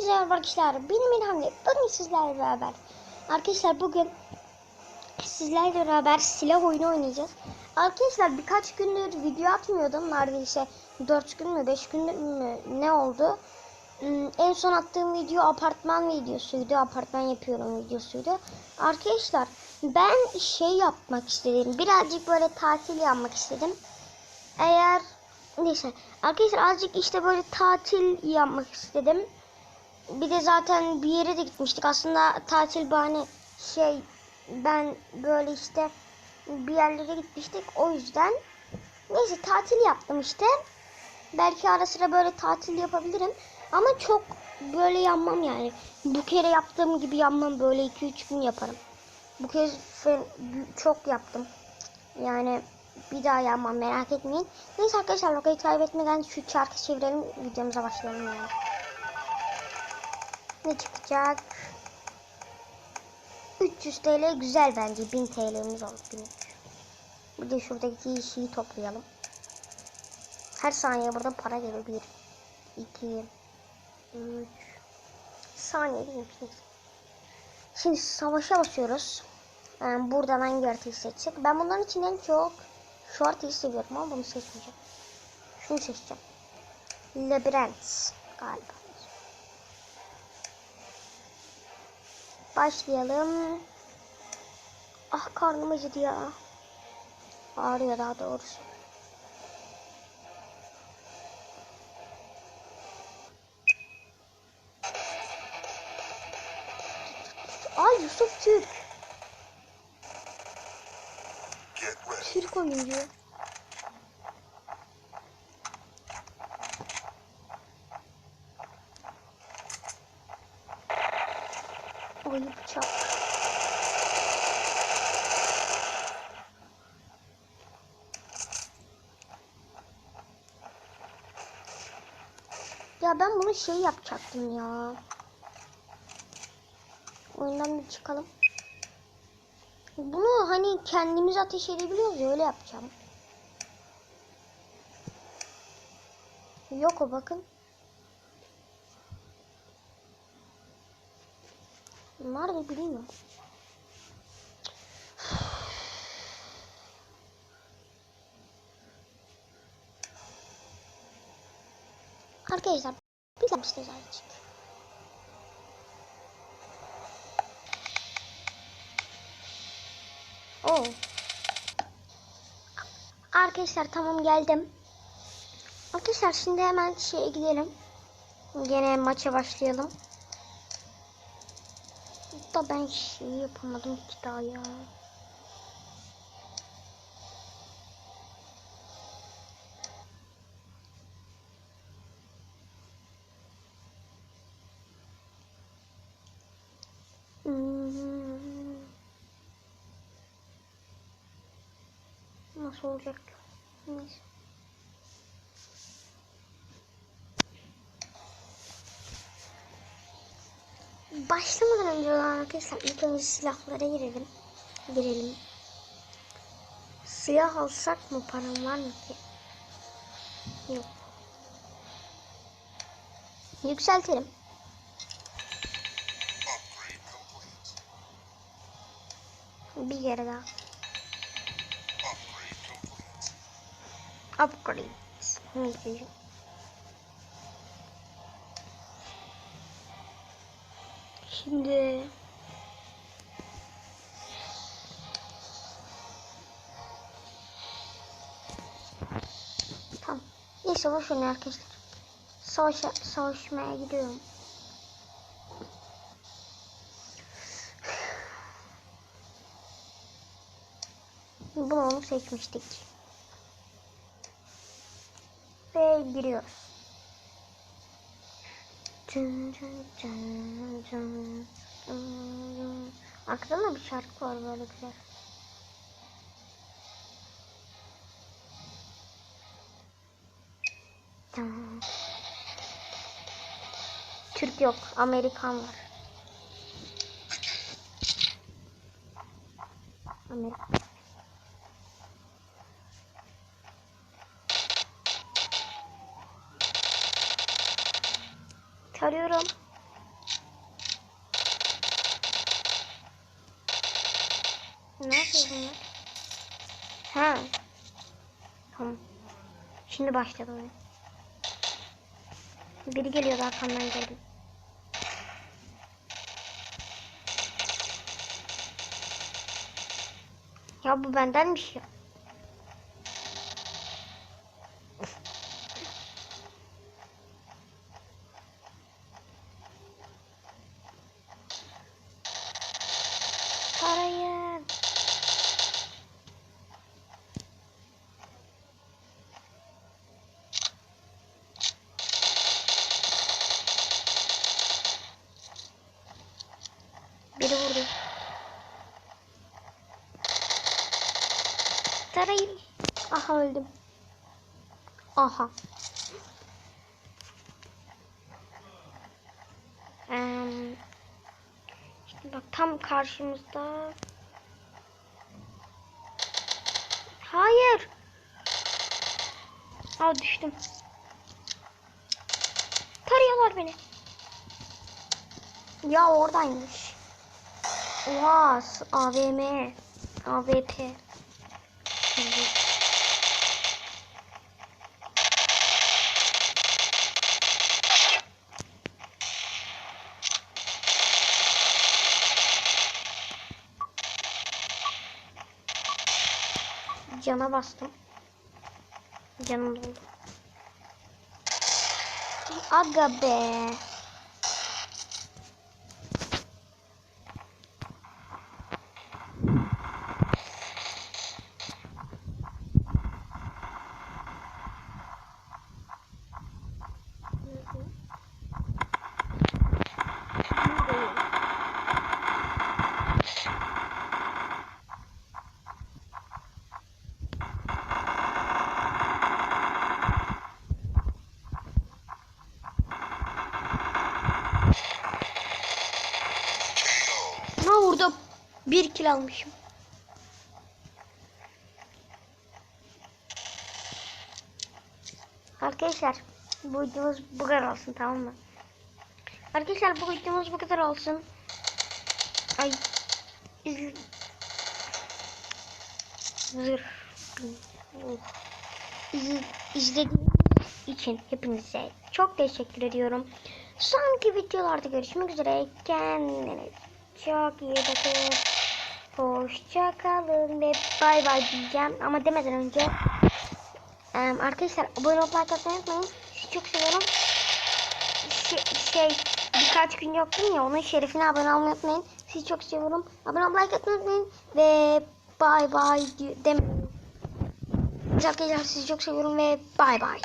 Hepinize merhaba arkadaşlar. Benim İlham'la bugün sizlerle beraber. Arkadaşlar bugün sizlerle beraber silah oyunu oynayacağız. Arkadaşlar birkaç gündür video atmıyordum. Neredeyse 4 gün mü 5 gün mü ne oldu? Hmm, En son attığım video apartman videosuydu. Apartman yapıyorum videosuydu. Arkadaşlar ben şey yapmak istedim. Birazcık böyle tatil yapmak istedim. Eğer neyse arkadaşlar azıcık işte böyle tatil yapmak istedim. Bir de zaten bir yere de gitmiştik. Aslında tatil bahane şey ben böyle işte bir yerlere gitmiştik. O yüzden neyse tatil yaptım işte. Belki ara sıra böyle tatil yapabilirim. Ama çok böyle yanmam yani. Bu kere yaptığım gibi yanmam böyle 2-3 gün yaparım. Bu kez çok yaptım. Yani bir daha yapmam merak etmeyin. Neyse arkadaşlar vakit kaybetmeden şu çarkı çevirelim videomuza başlayalım yani. Ne çıkacak? 300 TL güzel bence. 1000 TL'miz oldu. 1000. Bir de şuradaki şeyi toplayalım. Her saniye burada para geliyor. 1, 2, 3. Saniye değil? Şimdi savaşa basıyoruz. Yani buradan hangi haritayı seçsek? Ben bunların içinden çok şu haritayı seviyorum ama bunu seçmeyeceğim. Şunu seçeceğim. Labirent galiba. Başlayalım. Ah karnım acıdı ya. Ağrıyor daha doğrusu. Ay Yusuf Türk. Türk oyuncu. Bıçak. Ya ben bunu şey yapacaktım ya. Oyundan bir çıkalım. Bunu hani kendimiz ateş edebiliyoruz ya öyle yapacağım. Yok o bakın. Nerede bilmiyorum. Arkadaşlar biz yapmışız azıcık. Oo. Arkadaşlar tamam geldim. Arkadaşlar şimdi hemen şeye gidelim. Gene maça başlayalım. Da ben şey yapamadım ki daha ya. Hmm. Nasıl olacak? Neyse. Başlamadan önce arkadaşlar ilk önce silahlara girelim. Girelim. Silah alsak mı param var mı ki? Yok. Yükseltelim. Bir kere daha. Upgrade complete. Upgrade. Ne diyeceğim? Şimdi Tamam. Neyse boş verin arkadaşlar. Savaşa, savaşmaya gidiyorum. Bunu onu seçmiştik. Ve giriyoruz. Cın cın cın cın cın cın. Arkada da bir şarkı var böyle güzel. Tamam. Türk yok, Amerikan var. Amerika. Tarıyorum. Ne yapıyor bunlar? Ha. Tamam. Şimdi başladı oyun. Biri geliyor arkamdan geldi. Ya bu bendenmiş şey. ya. Tarayın. Aha öldüm. Aha. Şimdi bak tam karşımızda. Hayır. Aa düştüm. Tarıyorlar beni. Ya oradaymış. Oha AVM. AVP. Cana bastım. Canım doldu. Aga be. Bir kill almışım. Arkadaşlar bu videomuz bu kadar olsun tamam mı? Arkadaşlar bu videomuz bu kadar olsun. Ay. Zırh. Oh. İçin hepinize çok teşekkür ediyorum. Sonraki videolarda görüşmek üzere. Kendinize çok iyi bakın. Hoşça kalın ve bay bay diyeceğim. Ama demeden önce em, arkadaşlar abone olup like unutmayın. Çok seviyorum. Şey, şey birkaç gün yoktum ya onun şerefine abone olmayı unutmayın. Sizi çok seviyorum. Abone olup like unutmayın. Ve bay bay demeyin. Arkadaşlar sizi çok seviyorum ve bay bay.